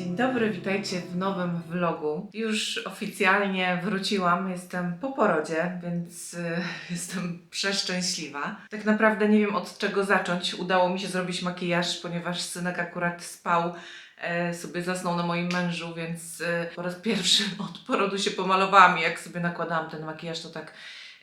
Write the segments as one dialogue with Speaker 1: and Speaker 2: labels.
Speaker 1: Dzień dobry, witajcie w nowym vlogu. Już oficjalnie wróciłam, jestem po porodzie, więc y, jestem przeszczęśliwa. Tak naprawdę nie wiem od czego zacząć. Udało mi się zrobić makijaż, ponieważ synek akurat spał, e, sobie zasnął na moim mężu, więc e, po raz pierwszy od porodu się pomalowałam i jak sobie nakładałam ten makijaż, to tak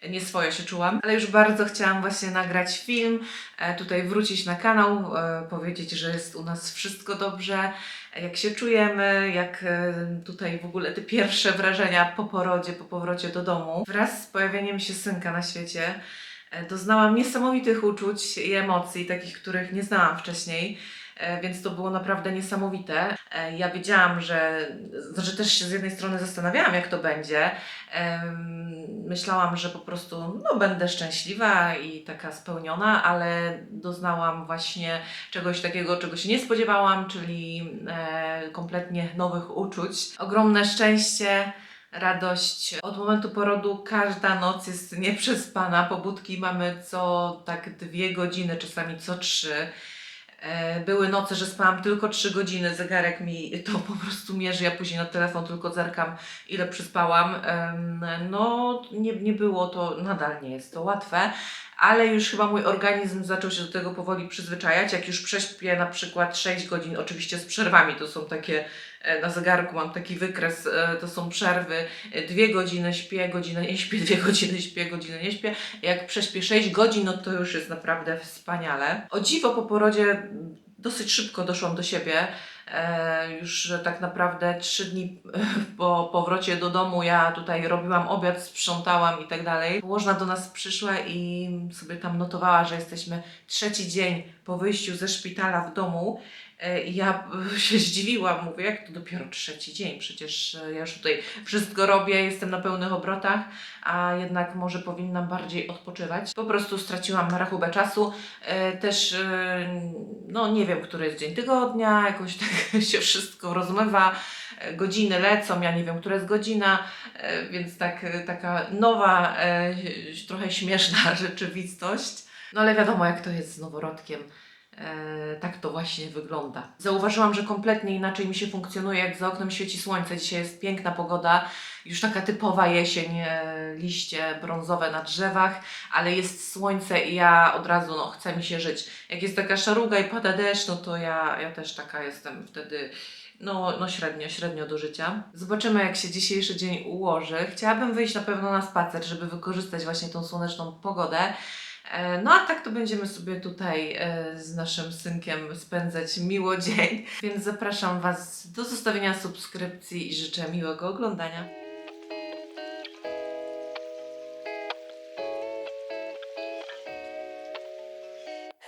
Speaker 1: nieswojo się czułam, ale już bardzo chciałam właśnie nagrać film, e, tutaj wrócić na kanał, e, powiedzieć, że jest u nas wszystko dobrze, jak się czujemy, jak e, tutaj w ogóle te pierwsze wrażenia po porodzie, po powrocie do domu. Wraz z pojawieniem się synka na świecie e, doznałam niesamowitych uczuć i emocji, takich, których nie znałam wcześniej. E, Więc to było naprawdę niesamowite. E, Ja wiedziałam, że, znaczy też się z jednej strony zastanawiałam, jak to będzie. Myślałam, że po prostu no, będę szczęśliwa i taka spełniona, ale doznałam właśnie czegoś takiego, czego się nie spodziewałam, czyli e, kompletnie nowych uczuć. Ogromne szczęście. Radość. Od momentu porodu każda noc jest nieprzespana. Pobudki mamy co tak dwie godziny, czasami co trzy. E, Były noce, że spałam tylko 3 godziny, zegarek mi to po prostu mierzy, ja później na telefon tylko zerkam, ile przyspałam. No, nie, nie było to, nadal nie jest to łatwe, ale już chyba mój organizm zaczął się do tego powoli przyzwyczajać. Jak już prześpię na przykład 6 godzin, oczywiście z przerwami, to są takie, e, na zegarku mam taki wykres, e, to są przerwy, e, dwie godziny śpię, godzinę nie śpię, dwie godziny śpię, godzinę nie śpię. Jak prześpię 6 godzin, no to już jest naprawdę wspaniale. O dziwo po porodzie dosyć szybko doszłam do siebie. E, już tak naprawdę trzy dni po powrocie do domu ja tutaj robiłam obiad, sprzątałam i tak dalej. Położna do nas przyszła i sobie tam notowała, że jesteśmy trzeci dzień po wyjściu ze szpitala w domu. E, ja się zdziwiłam, mówię, jak to dopiero trzeci dzień, przecież e, ja już tutaj wszystko robię, jestem na pełnych obrotach, a jednak może powinnam bardziej odpoczywać. Po prostu straciłam rachubę czasu. E, Też, no nie wiem, który jest dzień tygodnia, jakoś tak się wszystko rozmywa, godziny lecą, ja nie wiem, która jest godzina, więc tak, taka nowa, trochę śmieszna rzeczywistość. No ale wiadomo, jak to jest z noworodkiem. E, tak to właśnie wygląda. Zauważyłam, że kompletnie inaczej mi się funkcjonuje, jak za oknem świeci słońce. Dzisiaj jest piękna pogoda, już taka typowa jesień, e, liście brązowe na drzewach, ale jest słońce i ja od razu no, chce mi się żyć. Jak jest taka szaruga i pada deszcz, no to ja, ja też taka jestem wtedy. No, no średnio, średnio do życia. Zobaczymy, jak się dzisiejszy dzień ułoży. Chciałabym wyjść na pewno na spacer, żeby wykorzystać właśnie tą słoneczną pogodę. E, No a tak to będziemy sobie tutaj e, z naszym synkiem spędzać miło dzień, więc zapraszam Was do zostawienia subskrypcji i życzę miłego oglądania.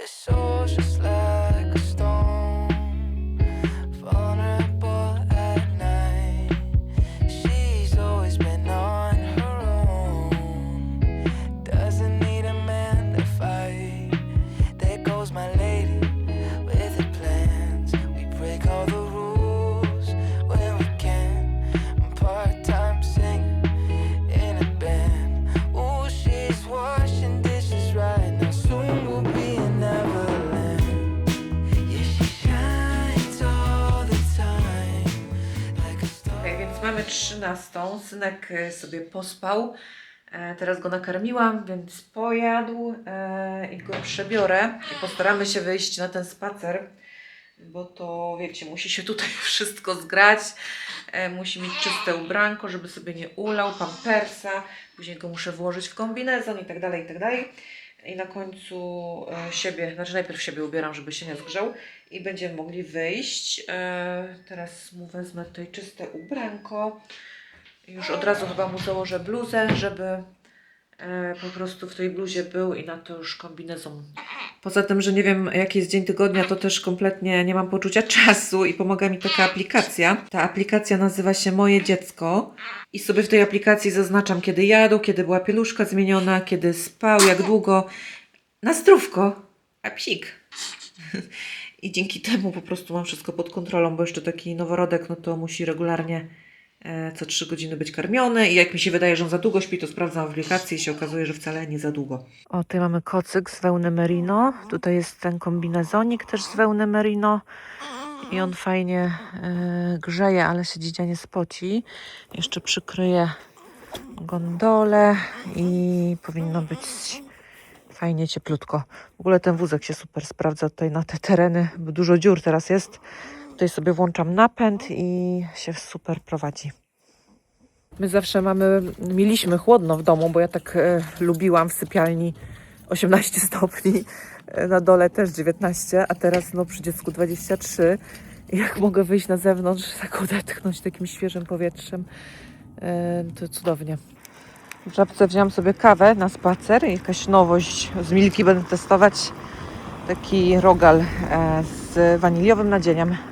Speaker 2: Soul's just like
Speaker 1: mamy 13. Synek e, sobie pospał. E, Teraz go nakarmiłam, więc pojadł e, i go przebiorę. Postaramy się wyjść na ten spacer, bo to wiecie, musi się tutaj wszystko zgrać. E, musi mieć czyste ubranko, żeby sobie nie ulał, pampersa. Później go muszę włożyć w kombinezon i tak dalej, i tak dalej. I na końcu e, siebie, znaczy najpierw siebie ubieram, żeby się nie zgrzał i będziemy mogli wyjść. E, teraz mu wezmę tutaj czyste ubranko. Już od razu chyba mu założę bluzę, żeby e, po prostu w tej bluzie był i na to już kombinezon. Poza tym, że nie wiem jaki jest dzień tygodnia, to też kompletnie nie mam poczucia czasu i pomaga mi taka aplikacja. Ta aplikacja nazywa się Moje Dziecko i sobie w tej aplikacji zaznaczam kiedy jadł, kiedy była pieluszka zmieniona, kiedy spał, jak długo. Na zdrówko, a psik. I dzięki temu po prostu mam wszystko pod kontrolą, bo jeszcze taki noworodek, no to musi regularnie co 3 godziny być karmiony i jak mi się wydaje, że on za długo śpi, to sprawdzam w i się okazuje, że wcale nie za długo. O, tutaj mamy kocyk z wełny merino, tutaj jest ten kombinezonik też z wełny merino, I on fajnie e, grzeje, ale się dzidzia nie spoci. Jeszcze przykryję gondolę i powinno być fajnie cieplutko. W ogóle ten wózek się super sprawdza tutaj na te tereny, bo dużo dziur teraz jest. Tutaj sobie włączam napęd i się super prowadzi. My zawsze mamy, mieliśmy chłodno w domu, bo ja tak e, lubiłam w sypialni 18 stopni, e, na dole też 19, a teraz no przy dziecku 23. I jak mogę wyjść na zewnątrz, tak odetchnąć takim świeżym powietrzem, e, to cudownie. W żabce wziąłam sobie kawę na spacer, jakaś nowość z Milki będę testować. Taki rogal e, z waniliowym nadzieniem.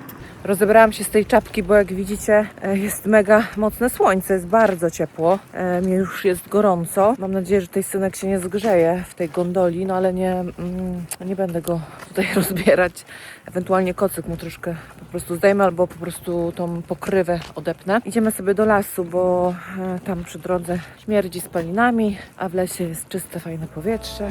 Speaker 1: Rozebrałam się z tej czapki, bo jak widzicie e, jest mega mocne słońce, jest bardzo ciepło. E, Mnie już jest gorąco. Mam nadzieję, że tej synek się nie zgrzeje w tej gondoli, no ale nie, mm, nie będę go tutaj rozbierać. Ewentualnie kocyk mu troszkę po prostu zdejmę albo po prostu tą pokrywę odepnę. Idziemy sobie do lasu, bo e, tam przy drodze śmierdzi spalinami, a w lesie jest czyste, fajne powietrze.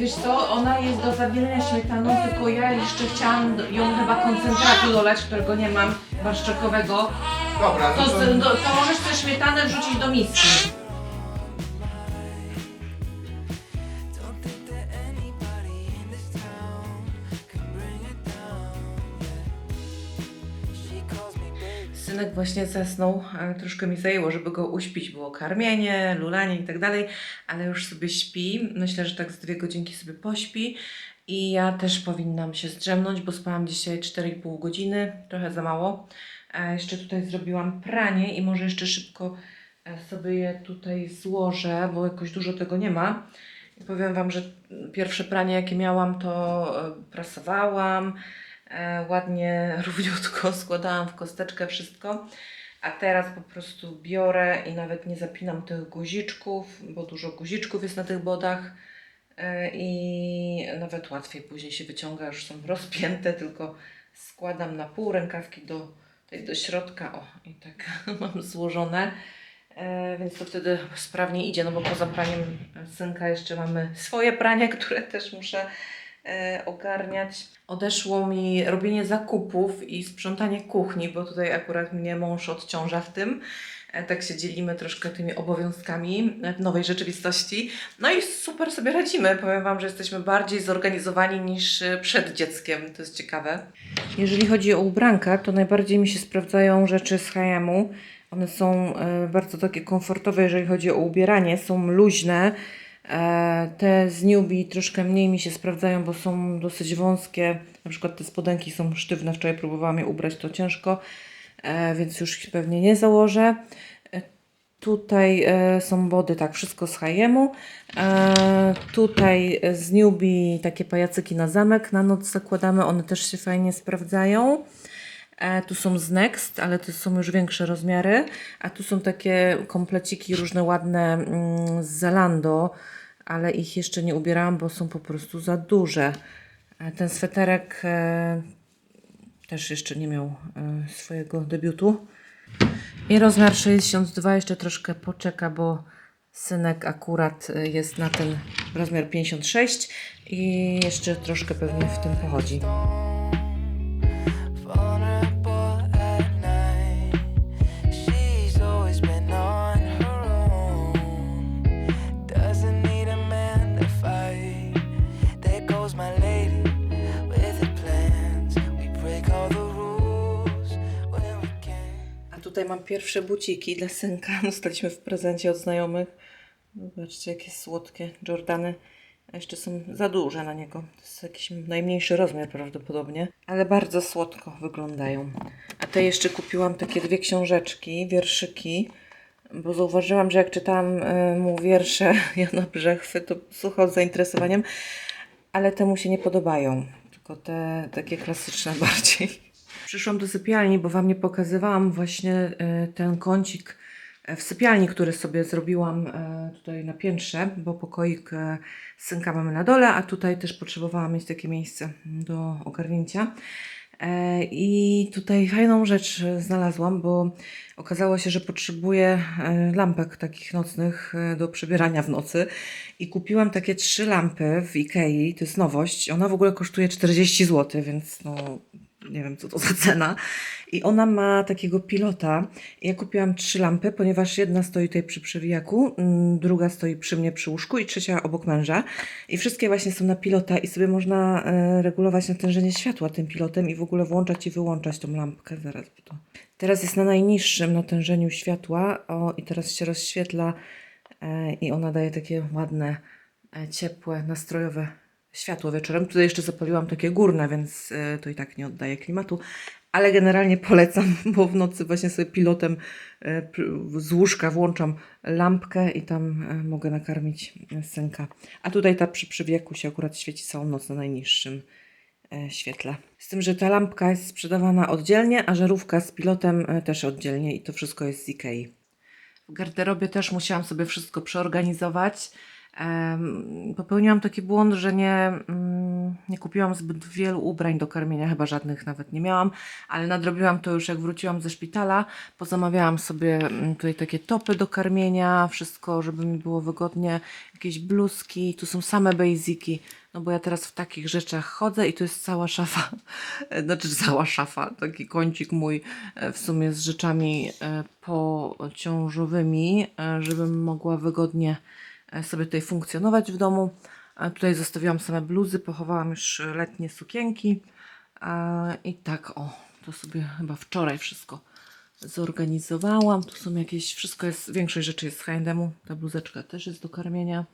Speaker 1: Wiesz co, ona jest do zawierania śmietaną, tylko ja jeszcze chciałam do- ją chyba koncentratu dolać, którego nie mam, barszczakowego.
Speaker 3: Dobra,
Speaker 1: To,
Speaker 3: to,
Speaker 1: z- do, to możesz tę śmietanę wrzucić do miski. Synek właśnie zasnął, ale troszkę mi zajęło, żeby go uśpić. Było karmienie, lulanie i tak dalej, ale już sobie śpi. Myślę, że tak z dwie godzinki sobie pośpi. I ja też powinnam się zdrzemnąć, bo spałam dzisiaj 4,5 godziny, trochę za mało. A jeszcze tutaj zrobiłam pranie i może jeszcze szybko e, sobie je tutaj złożę, bo jakoś dużo tego nie ma. I powiem Wam, że pierwsze pranie, jakie miałam, to e, prasowałam, e, ładnie, równiutko składałam w kosteczkę wszystko. A teraz po prostu biorę i nawet nie zapinam tych guziczków, bo dużo guziczków jest na tych bodach e, i nawet łatwiej później się wyciąga, już są rozpięte, tylko składam na pół rękawki do, tutaj do środka, o i tak mam złożone. E, więc to wtedy sprawnie idzie, no bo poza praniem synka jeszcze mamy swoje pranie, które też muszę e, ogarniać. Odeszło mi robienie zakupów i sprzątanie kuchni, bo tutaj akurat mnie mąż odciąża w tym. E, tak się dzielimy troszkę tymi obowiązkami e, w nowej rzeczywistości. No i super sobie radzimy. Powiem Wam, że jesteśmy bardziej zorganizowani niż e, przed dzieckiem. To jest ciekawe. Jeżeli chodzi o ubranka, to najbardziej mi się sprawdzają rzeczy z H&M-u. One są e, bardzo takie komfortowe, jeżeli chodzi o ubieranie, są luźne. E, Te z Newbie troszkę mniej mi się sprawdzają, bo są dosyć wąskie. Na przykład te spodenki są sztywne. Wczoraj próbowałam je ubrać, to ciężko, e, więc już pewnie nie założę. E, Tutaj są body, tak, wszystko z H&M-u. E, tutaj z Newbie takie pajacyki na zamek na noc zakładamy, one też się fajnie sprawdzają. Tu są z Next, ale to są już większe rozmiary. A tu są takie kompleciki różne ładne mm, z Zalando, ale ich jeszcze nie ubierałam, bo są po prostu za duże. E, ten sweterek e, też jeszcze nie miał e, swojego debiutu. I rozmiar 62 jeszcze troszkę poczeka, bo synek akurat jest na ten rozmiar 56 i jeszcze troszkę pewnie w tym pochodzi. Mam pierwsze buciki dla synka. Dostaliśmy w prezencie od znajomych. Zobaczcie, jakie słodkie Jordany. A jeszcze są za duże na niego. To jest jakiś najmniejszy rozmiar prawdopodobnie. Ale bardzo słodko wyglądają. A te jeszcze kupiłam takie dwie książeczki, wierszyki bo zauważyłam, że jak czytałam y, mu wiersze Jana Brzechwy, to słuchał z zainteresowaniem, ale te mu się nie podobają, tylko te takie klasyczne bardziej. Przyszłam do sypialni, bo Wam nie pokazywałam właśnie y, ten kącik e, w sypialni, który sobie zrobiłam e, tutaj na piętrze, bo pokoik e, synka mamy na dole, a tutaj też potrzebowałam mieć takie miejsce do ogarnięcia. E, I tutaj fajną rzecz e, znalazłam, bo okazało się, że potrzebuję e, lampek takich nocnych e, do przebierania w nocy. I kupiłam takie trzy lampy w Ikei, to jest nowość. Ona w ogóle kosztuje 40 zł, więc no nie wiem co to za cena. I ona ma takiego pilota. Ja kupiłam trzy lampy, ponieważ jedna stoi tutaj przy przewijaku, mm, druga stoi przy mnie przy łóżku i trzecia obok męża. I wszystkie właśnie są na pilota i sobie można e, regulować natężenie światła tym pilotem i w ogóle włączać i wyłączać tą lampkę. Zaraz to. Teraz jest na najniższym natężeniu światła. O, i teraz się rozświetla e, i ona daje takie ładne, e, ciepłe, nastrojowe światło wieczorem. Tutaj jeszcze zapaliłam takie górne, więc e, to i tak nie oddaje klimatu. Ale generalnie polecam, bo w nocy właśnie sobie pilotem e, z łóżka włączam lampkę i tam e, mogę nakarmić synka. A tutaj ta przy przywieku się akurat świeci całą noc na najniższym świetle. Z tym, że ta lampka jest sprzedawana oddzielnie, a żarówka z pilotem też oddzielnie i to wszystko jest z Ikei. W garderobie też musiałam sobie wszystko przeorganizować. Popełniłam taki błąd, że nie, mm, nie kupiłam zbyt wielu ubrań do karmienia, chyba żadnych nawet nie miałam, ale nadrobiłam to już jak wróciłam ze szpitala. Pozamawiałam sobie mm, tutaj takie topy do karmienia, wszystko, żeby mi było wygodnie, jakieś bluzki, tu są same basiki, no bo ja teraz w takich rzeczach chodzę i to jest cała szafa, znaczy cała szafa, taki kącik mój e, w sumie z rzeczami e, pociążowymi, e, żebym mogła wygodnie sobie tutaj funkcjonować w domu. Tutaj zostawiłam same bluzy, pochowałam już letnie sukienki i tak o, to sobie chyba wczoraj wszystko zorganizowałam. Tu są jakieś, wszystko jest, większość rzeczy jest z H&M-u, ta bluzeczka też jest do karmienia.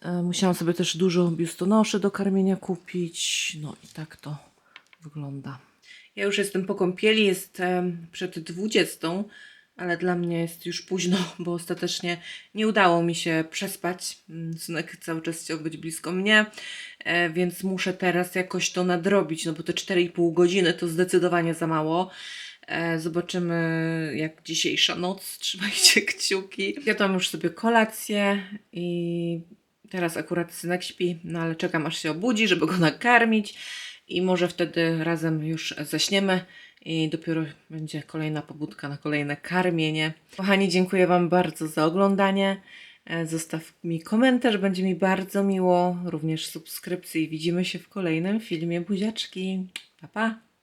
Speaker 1: E, Musiałam sobie też dużo biustonoszy do karmienia kupić. No i tak to wygląda. Ja już jestem po kąpieli, jest przed 20, ale dla mnie jest już późno, bo ostatecznie nie udało mi się przespać. Mm, Synek cały czas chciał być blisko mnie, e, więc muszę teraz jakoś to nadrobić, no bo te 4,5 godziny to zdecydowanie za mało. E, Zobaczymy, jak dzisiejsza noc. Trzymajcie kciuki. Jadłam już sobie kolację i teraz akurat synek śpi, no ale czekam aż się obudzi, żeby go nakarmić i może wtedy razem już zaśniemy i dopiero będzie kolejna pobudka na kolejne karmienie. Kochani, dziękuję Wam bardzo za oglądanie. E, Zostaw mi komentarz, będzie mi bardzo miło. Również subskrypcję i widzimy się w kolejnym filmie. Buziaczki. Pa, pa.